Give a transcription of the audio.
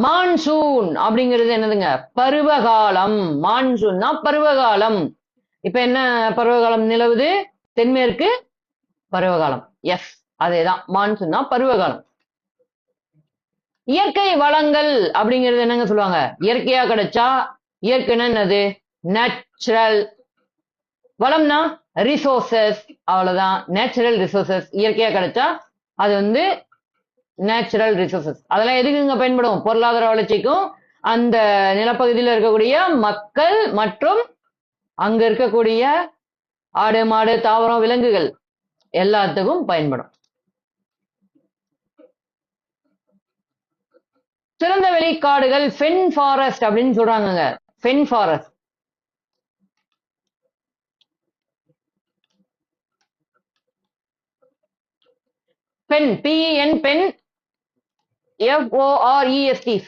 Monsoon அப்படிங்கிறது என்னதுங்க? பருவகாலம். மான்சூன்னா பருவகாலம். இப்ப என்ன பருவகாலம் நிலவுது? தென்மேற்கு பருவகாலம். எஸ் அதேதான். மான்சூன்னா பருவகாலம். இயற்கை வளங்கள் அப்படிங்கிறது என்னங்க சொல்லுவாங்க? இயற்கையா கிடைச்சா இயற்கைன்னா என்னது? நேச்சுரல் வளம்னா ரிசோர்சஸ் அவ்வளவுதான். நேச்சுரல் ரிசோர்சஸ் இயற்கையா கிடைச்சா அது வந்து நேச்சுரல் ரிசோர்சஸ் அதெல்லாம் எதுக்குங்க பயன்படும்? பொருளாதார வளர்ச்சிக்கும் அந்த நிலப்பகுதியில் இருக்கக்கூடிய மக்கள் மற்றும் அங்க இருக்கக்கூடிய ஆடு மாடு தாவரம் விலங்குகள் எல்லாத்துக்கும் பயன்படும். திறந்த வெளிக்காடுகள் ஃபென் ஃபாரஸ்ட் அப்படின்னு சொல்றாங்கங்க. ஃபென் ஃபாரஸ்ட் பெண் பிஇஎன் பெண் F O R E S T